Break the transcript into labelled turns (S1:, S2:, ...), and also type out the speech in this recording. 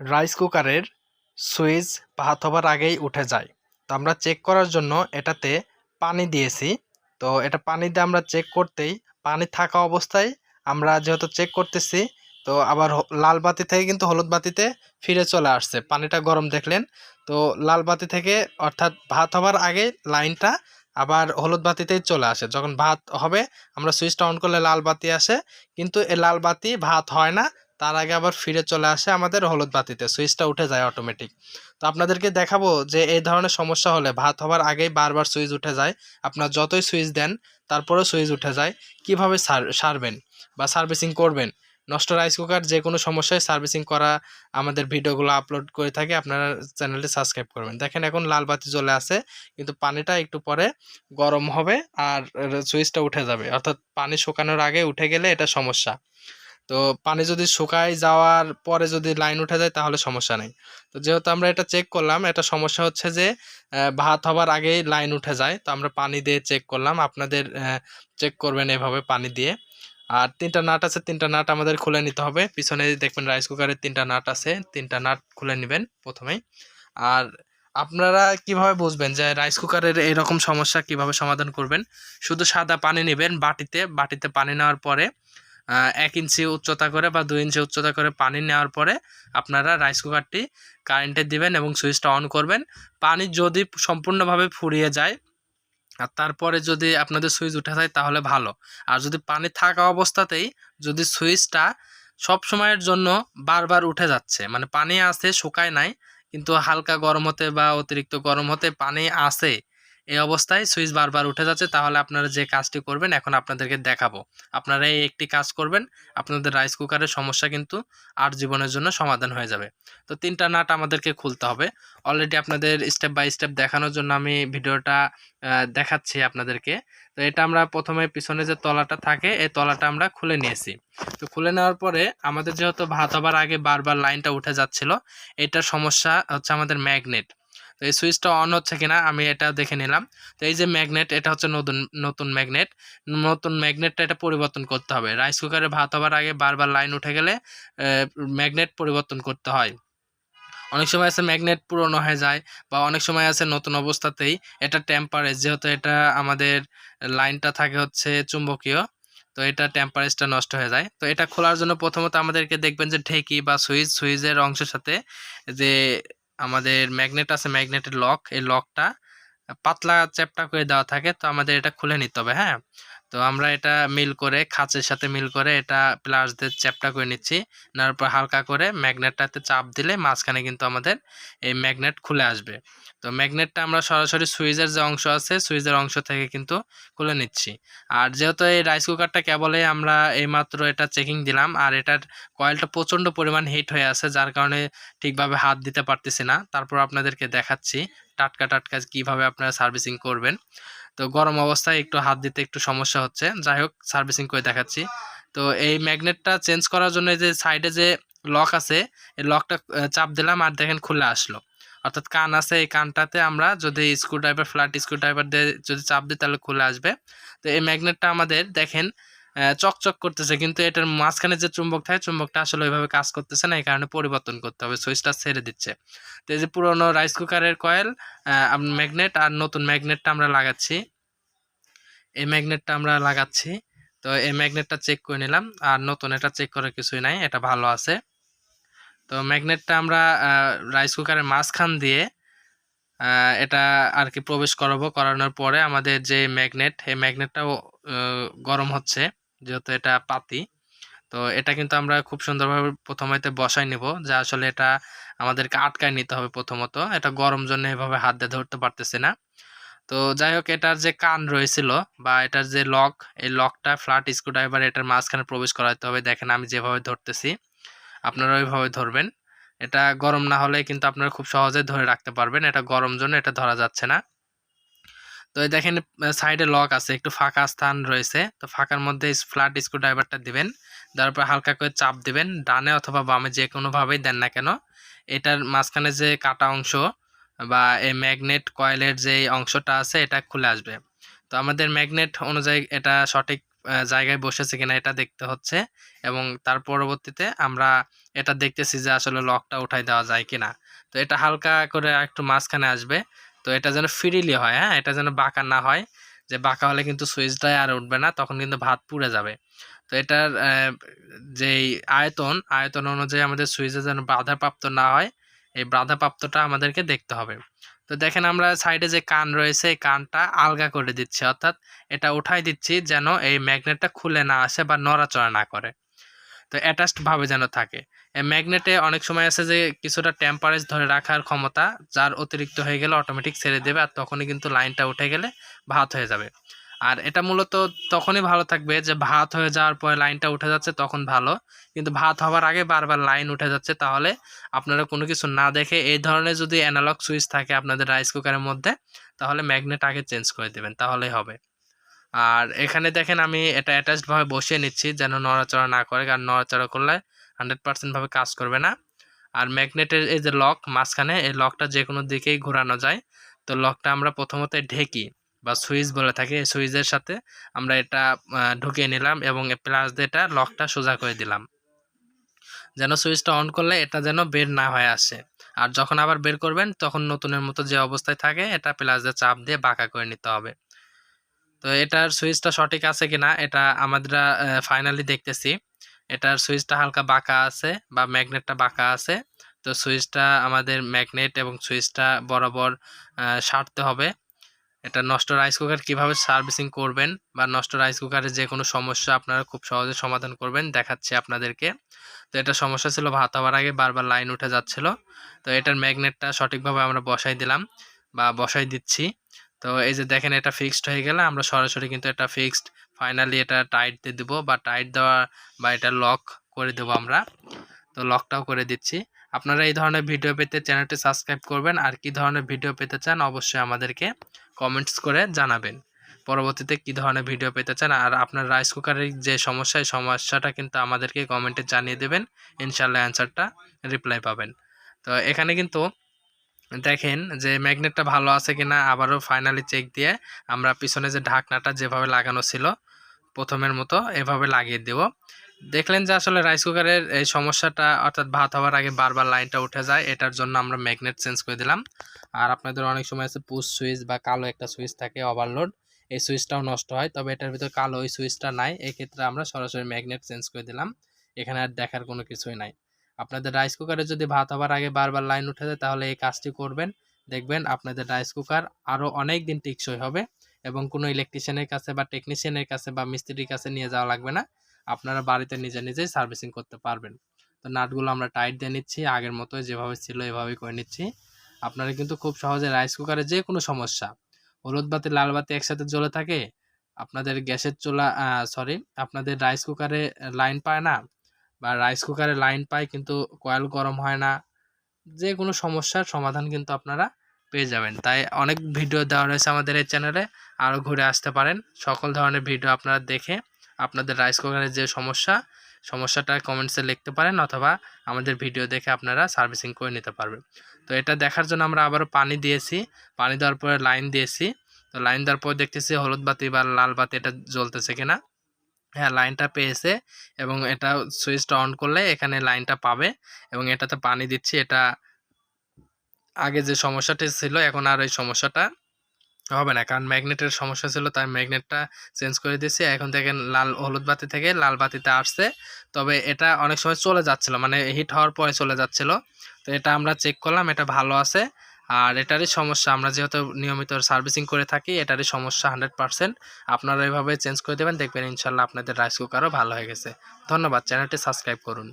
S1: Rice কুকারের switch ভাত হবার আগেই উঠে যায়। তো আমরা চেক করার জন্য এটাতে পানি দিয়েছি। তো এটা পানি দিয়ে আমরা চেক করতেই পানি থাকা অবস্থায় আমরা যেহেতু চেক করতেছি, তো আবার লাল বাতি থেকে কিন্তু হলুদ বাতিতে ফিরে চলে আসছে। পানিটা গরম দেখলেন। তো লাল বাতি থেকে অর্থাৎ ভাত হবার আগে লাইনটা আবার হলুদ বাতিতেই চলে আসে। যখন ভাত হবে, আমরা সুইচটা অন করলে লাল বাতি আসে। কিন্তু এই লাল বাতি ভাত হয় না তার আগে আবার ফিরে চলে আসে আমাদের হলুদ বাতিতে, সুইচটা উঠে যায় অটোমেটিক তো আপনাদেরকে দেখাবো যে এই ধরনের সমস্যা হলে ভাত হবার আগেই বারবার সুইচ উঠে যায়। আপনার যতই সুইচ দেন, তারপরেও সুইচ উঠে যায়। কীভাবে সার, সারবেন বা সার্ভিসিং করবেন? নষ্ট রাইস কুকার যে কোনো সমস্যায় সার্ভিসিং করা আমাদের ভিডিওগুলো আপলোড করে থাকি, আপনারা চ্যানেলটি সাবস্ক্রাইব করবেন। দেখেন এখন লাল বাতি চলে আসে কিন্তু পানিটা একটু পরে গরম হবে আর সুইচটা উঠে যাবে। অর্থাৎ পানি শুকানোর আগে উঠে গেলে এটা সমস্যা। তো পানি যদি শুকায় যাওয়ার পরে যদি লাইন উঠে যায় তাহলে সমস্যা নেই। তো যেহেতু আমরা এটা চেক করলাম, এটা সমস্যা হচ্ছে যে ভাত হবার আগেই লাইন উঠে যায়। তো আমরা পানি দিয়ে চেক করলাম, আপনাদের চেক করবেন এভাবে পানি দিয়ে। আর তিনটা নাট আছে, তিনটা নাট আমাদের খুলে নিতে হবে। পিছনে দেখবেন রাইস কুকারের তিনটা নাট আছে, তিনটা নাট খুলে নেবেন প্রথমেই। আর আপনারা কীভাবে বুঝবেন যে রাইস কুকারের এরকম সমস্যা কীভাবে সমাধান করবেন? শুধু সাদা পানি নেবেন বাটিতে বাটিতে পানি নেওয়ার পরে এক ইঞ্চি উচ্চতা করে বা দুই ইঞ্চি উচ্চতা করে পানি নেওয়ার পরে আপনারা রাইস কুকারটি কারেন্টে দিবেন এবং সুইচটা অন করবেন। পানি যদি সম্পূর্ণভাবে ফুরিয়ে যায় আর তারপরে যদি আপনাদের সুইচ উঠে যায় তাহলে ভালো। আর যদি পানি থাকা অবস্থাতেই যদি সুইচটা সব সময়ের জন্য বারবার উঠে যাচ্ছে মানে পানি আছে শুকায় নাই, কিন্তু হালকা গরম হতে বা অতিরিক্ত গরম হতে পানি আছে এই অবস্থায় সুইচ বারবার উঠে যাচ্ছে, তাহলে আপনারা যে কাজটি করবেন এখন আপনাদেরকে দেখাবো। আপনারা এই একটি কাজ করবেন, আপনাদের রাইস কুকারের সমস্যা কিন্তু আর জীবনের জন্য সমাধান হয়ে যাবে। তো তিনটা নাট আমাদেরকে খুলতে হবে। অলরেডি আপনাদের স্টেপ বাই স্টেপ দেখানোর জন্য আমি ভিডিওটা দেখাচ্ছি আপনাদেরকে। তো এটা আমরা প্রথমে পিছনে যে তলাটা থাকে, এই তলাটা আমরা খুলে নিয়েছি। তো খুলে নেওয়ার পরে আমাদের যেহেতু ভাত হবার আগে বারবার লাইনটা উঠে যাচ্ছিল, এটার সমস্যা হচ্ছে আমাদের ম্যাগনেট। তো এই সুইচটা অন হচ্ছে কিনা আমি এটা দেখে নিলাম। তো এই যে ম্যাগনেট এটা হচ্ছে নতুন নতুন ম্যাগনেট নতুন ম্যাগনেটটা এটা পরিবর্তন করতে হবে। রাইস কুকারে ভাত হবার আগে বারবার লাইন উঠে গেলে ম্যাগনেট পরিবর্তন করতে হয়। অনেক সময় আছে ম্যাগনেট পুরনো হয়ে যায় বা অনেক সময় আছে নতুন অবস্থাতেই এটা টেম্পারেজ যেহেতু এটা আমাদের লাইনটা থাকে হচ্ছে চুম্বকীয়, তো এটা টেম্পারেজটা নষ্ট হয়ে যায়। তো এটা খোলার জন্য প্রথমত আমাদেরকে দেখবেন যে ঢেকি বা সুইচ, সুইচের অংশের সাথে যে আমাদের ম্যাগনেট আছে ম্যাগনেটের লক এই লকটা পাতলা চ্যাপটা করে দেওয়া থাকে, তো আমাদের এটা খুলে নিতে হবে হ্যাঁ? তো আমরা এটা মিল করে, খাঁচের সাথে মিল করে এটা প্লাস দিয়ে চ্যাপটা করে নিচ্ছি। নেওয়ার পর হালকা করে ম্যাগনেটটাতে চাপ দিলে মাঝখানে কিন্তু আমাদের এই ম্যাগনেট খুলে আসবে। তো ম্যাগনেটটা আমরা সরাসরি সুইচের যে অংশ আছে, সুইচের অংশ থেকে কিন্তু খুলে নিচ্ছি। আর যেহেতু এই রাইস কুকারটা কেবলই আমরা এইমাত্র এটা চেকিং দিলাম, আর এটার কয়েলটা প্রচণ্ড পরিমাণ হিট হয়ে আছে, যার কারণে ঠিকভাবে হাত দিতে পারতেছি না। তারপর আপনাদেরকে দেখাচ্ছি। টাটকা টাটকা কীভাবে আপনারা সার্ভিসিং করবেন। তো গরম অবস্থায় একটু হাত দিতে একটু সমস্যা হচ্ছে। যাই হোক সার্ভিসিং করে দেখাচ্ছি। তো এই ম্যাগনেটটা চেঞ্জ করার জন্য যে সাইডে যে লক আছে, এই লকটা চাপ দিলাম আর দেখেন খুলে আসলো। অর্থাৎ কান আছে, এই কানটাতে আমরা যদি screwdriver flat screwdriver দিয়ে যদি চাপ দিই তাহলে খুলে আসবে। তো এই ম্যাগনেটটা আমাদের দেখেন চকচক করতেছে, কিন্তু এটার মাঝখানে যে চুম্বক থাকে, চুম্বকটা আসলে ওইভাবে কাজ করতেছে না, এই কারণে পরিবর্তন করতে হবে, সুইচটা ছেড়ে দিচ্ছে। তো এই যে পুরোনো রাইস কুকারের কয়েল ম্যাগনেট আর নতুন ম্যাগনেটটা আমরা লাগাচ্ছি। এই ম্যাগনেটটা আমরা লাগাচ্ছি, তো এই ম্যাগনেটটা চেক করে নিলাম, আর নতুন এটা চেক করার কিছুই নাই, এটা ভালো আছে। তো ম্যাগনেটটা আমরা রাইস কুকারের মাঝখান দিয়ে এটা আর কি প্রবেশ করাবো, করানোর পরে আমাদের যে ম্যাগনেট, এই ম্যাগনেটটাও গরম হচ্ছে। যেহেতু এটা পাতি, তো এটা কিন্তু আমরা খুব সুন্দরভাবে প্রথমেতে বসাই নেব যে আসলে এটা আমাদেরকে আটকায় নিতে হবে প্রথমত। এটা গরম জন্য এভাবে হাত দিয়ে ধরতে পারতেছে না। তো যাই হোক, এটার যে কান রয়েছিল বা এটার যে লক, এই লকটা ফ্ল্যাট স্ক্রুড্রাইভার এটার মাঝখানে প্রবেশ করাতে হবে। দেখেন আমি যেভাবে ধরতেছি, আপনারা ওইভাবে ধরবেন। এটা গরম না হলে কিন্তু আপনারা খুব সহজে ধরে রাখতে পারবেন। এটা গরম জন্য এটা ধরা যাচ্ছে না। তো দেখেন সাইডে লক আছে, একটু ফাঁকা স্থান রয়েছে। তো ফাঁকার মধ্যে ফ্ল্যাট স্ক্রুড্রাইভারটা দিবেন, দেওয়ার পর হালকা করে চাপ দিবেন, ডানে অথবা বামে যে কোনোভাবেই দেন না কেন। এটার মাঝখানে যে কাটা অংশ বা এই ম্যাগনেট কয়েলের যে অংশটা আছে, এটা খুলে আসবে। তো আমাদের ম্যাগনেট অনুযায়ী এটা সঠিক জায়গায় বসেছে কিনা এটা দেখতে হচ্ছে এবং তার পরবর্তীতে আমরা এটা দেখতেছি যে আসলে লকটা উঠাই দেওয়া যায় কিনা। তো এটা হালকা করে একটু মাঝখানে আসবে তো এটা যেন ফ্রিলি হয় হ্যাঁ? এটা যেন বাঁকা না হয়, যে বাঁকা হলে কিন্তু সুইচটাই আর উঠবে না, তখন কিন্তু ভাত পুড়ে যাবে। তো এটার যেই আয়তন আয়তন অনুযায়ী আমাদের সুইচে যেন বাধাপ্রাপ্ত না হয়, এই বাধাপ্রাপ্তটা আমাদেরকে দেখতে হবে। তো দেখেন আমরা সাইডে যে কান রয়েছে, এই কানটা আলগা করে দিচ্ছি, অর্থাৎ এটা উঠাই দিচ্ছি যেন এই ম্যাগনেটটা খুলে না আসে বা নড়াচড়া না করে। তো অ্যাটাচড ভাবে যেন থাকে। ম্যাগনেটে অনেক সময় আছে যে, কিছুটা টেম্পারেজ ধরে রাখার ক্ষমতা, যার অতিরিক্ত হয়ে গেলে অটোমেটিক ছেড়ে দেবে আর তখনই কিন্তু লাইনটা উঠে গেলে ভাত হয়ে যাবে। আর এটা মূলত তখনই ভালো থাকবে যে, ভাত হয়ে যাওয়ার পরে লাইনটা উঠে যাচ্ছে তখন ভালো। কিন্তু ভাত হওয়ার আগে বারবার লাইন উঠে যাচ্ছে তাহলে আপনারা কোনো কিছু না দেখে এই ধরনের যদি অ্যানালগ সুইচ থাকে আপনাদের রাইস কুকারের মধ্যে, তাহলে ম্যাগনেট আগে চেঞ্জ করে দেবেন, তাহলেই হবে। আর এখানে দেখেন আমি এটা অ্যাটাচডভাবে বসিয়ে নিচ্ছি যেন নড়াচড়া না করে, কারণ নড়াচড়া করলে হান্ড্রেড পার্সেন্টভাবে কাজ করবে না। আর ম্যাগনেটের এই যে লক মাঝখানে, এই লকটা যে কোনো দিকেই ঘোরানো যায়। তো লকটা আমরা প্রথমত ঢেকি বা সুইচ বলে থাকি। এই সুইচের সাথে আমরা এটা ঢুকিয়ে নিলাম এবং প্লাস দিয়ে এটা লকটা সোজা করে দিলাম। যেন সুইচটা অন করলে এটা যেন বের না হয়ে আসে। আর যখন আবার বের করবেন, তখন নতুনের মতো যে অবস্থায় থাকে, এটা প্লাস দিয়ে চাপ দিয়ে বাঁকা করে নিতে হবে। তো এটার সুইচটা সঠিক আছে কিনা, এটা আমরা ফাইনালি দেখতেছি। এটার সুইচটা হালকা বাঁকা আছে বা ম্যাগনেটটা বাঁকা আছে। তো সুইচটা আমাদের ম্যাগনেট এবং সুইচটা বরাবর সারতে হবে। এটা নষ্ট রাইস কুকার কীভাবে সার্ভিসিং করবেন বা নষ্ট রাইস কুকারের যে কোনো সমস্যা আপনারা খুব সহজে সমাধান করবেন, দেখাচ্ছি আপনাদেরকে। তো এটা সমস্যা ছিল, ভাত হওয়ার আগে বারবার লাইন উঠে যাচ্ছিল। তো এটার ম্যাগনেটটা সঠিকভাবে আমরা বসাই দিলাম বা বসাই দিচ্ছি। তো এই যে দেখেন এটা ফিক্সড হয়ে গেলে আমরা সরাসরি কিন্তু এটা ফিক্সড ফাইনালি এটা টাইট দিয়ে দেবো বা টাইট দেওয়া বা এটা লক করে দেবো আমরা। তো লকটাও করে দিচ্ছি। আপনারা এই ধরনের ভিডিও পেতে চ্যানেলটি সাবস্ক্রাইব করবেন। আর কি ধরনের ভিডিও পেতে চান অবশ্যই আমাদেরকে কমেন্টস করে জানাবেন। পরবর্তীতে কি ধরনের ভিডিও পেতে চান আর আপনার রাইস কুকারের যে সমস্যা, এই সমস্যাটা কিন্তু আমাদেরকে কমেন্টে জানিয়ে দেবেন। ইনশাল্লাহ অ্যান্সারটা রিপ্লাই পাবেন। তো এখানে কিন্তু দেখেন যে ম্যাগনেটটা ভালো আছে কিনা, আবারও ফাইনালি চেক দিয়ে আমরা পিছনে যে ঢাকনাটা যেভাবে লাগানো ছিল, প্রথমের মতো এভাবে লাগিয়ে দেব। দেখলেন যে আসলে রাইস কুকারের এই সমস্যাটা, অর্থাৎ ভাত হওয়ার আগে বারবার লাইনটা উঠে যায়, এটার জন্য আমরা ম্যাগনেট চেঞ্জ করে দিলাম। আর আপনাদের অনেক সময় আছে পুশ সুইচ বা কালো একটা সুইচ থাকে ওভারলোড এই সুইচটাও নষ্ট হয়, তবে এটার ভিতর কালো ওই সুইচটা নাই, এক্ষেত্রে আমরা সরাসরি ম্যাগনেট চেঞ্জ করে দিলাম। এখানে আর দেখার কোনো কিছুই নাই। আপনাদের রাইস কুকারে যদি ভাত হওয়ার আগে বারবার লাইন উঠে যায়, তাহলে এই কাজটি করবেন। দেখবেন আপনাদের রাইস কুকার আরও অনেক দিন টিকসই হবে এবং কোনো ইলেকট্রিশিয়ানের কাছে বা টেকনিশিয়ানের কাছে বা মিস্ত্রির কাছে নিয়ে যাওয়া লাগবে না। আপনারা বাড়িতে নিজে নিজেই সার্ভিসিং করতে পারবেন। তো নাটগুলো আমরা টাইট দিয়ে নিচ্ছি, আগের মতোই যেভাবে ছিল এভাবেই করে নিচ্ছি। আপনারা কিন্তু খুব সহজে রাইস কুকারে যে কোনো সমস্যা, হলুদ বাতি, লাল বাতি একসাথে জ্বলে থাকে, আপনাদের গ্যাসের চুলা সরি আপনাদের রাইস কুকারে লাইন পায় না বা রাইস কুকারে লাইন পায় কিন্তু কয়েল গরম হয় না, যে কোনো সমস্যার সমাধান কিন্তু আপনারা পেয়ে যাবেন। তাই অনেক ভিডিও দেওয়া রয়েছে আমাদের এই চ্যানেলে আরও ঘুরে আসতে পারেন। সকল ধরনের ভিডিও আপনারা দেখে আপনাদের রাইস কুকারের যে সমস্যা, সমস্যাটা কমেন্টসে লিখতে পারেন অথবা আমাদের ভিডিও দেখে আপনারা সার্ভিসিং করে নিতে পারবেন। তো এটা দেখার জন্য আমরা আবারও পানি দিয়েছি। পানি দেওয়ার পরে লাইন দিয়েছি। তো লাইন দেওয়ার পর দেখতেছি হলুদ বাতি বা লাল বাতি এটা জ্বলতেছে কিনা। হ্যাঁ লাইনটা পেয়েছে এবং এটা সুইচটা অন করলে এখানে লাইনটা পাবে এবং এটাতে পানি দিচ্ছি। এটা আগে যে সমস্যাটি ছিল, এখন আর ওই সমস্যাটা হবে না। কারণ ম্যাগনেটের সমস্যা ছিল, তাই ম্যাগনেটটা চেঞ্জ করে দিয়েছি। এখন থেকে লাল, হলুদ বাতি থেকে লাল বাতিতে আসছে। তবে এটা অনেক সময় চলে যাচ্ছিল মানে হিট হওয়ার পরে চলে যাচ্ছিল। তো এটা আমরা চেক করলাম, এটা ভালো আছে। আর এটারই সমস্যা, আমরা যেহেতু নিয়মিত সার্ভিসিং করে থাকি, এটারই সমস্যা হান্ড্রেড পার্সেন্ট আপনারা এভাবে চেঞ্জ করে দেবেন, দেখবেন ইনশাল্লাহ আপনাদের রাইস কুকারও ভালো হয়ে গেছে। ধন্যবাদ চ্যানেলটি সাবস্ক্রাইব করুন।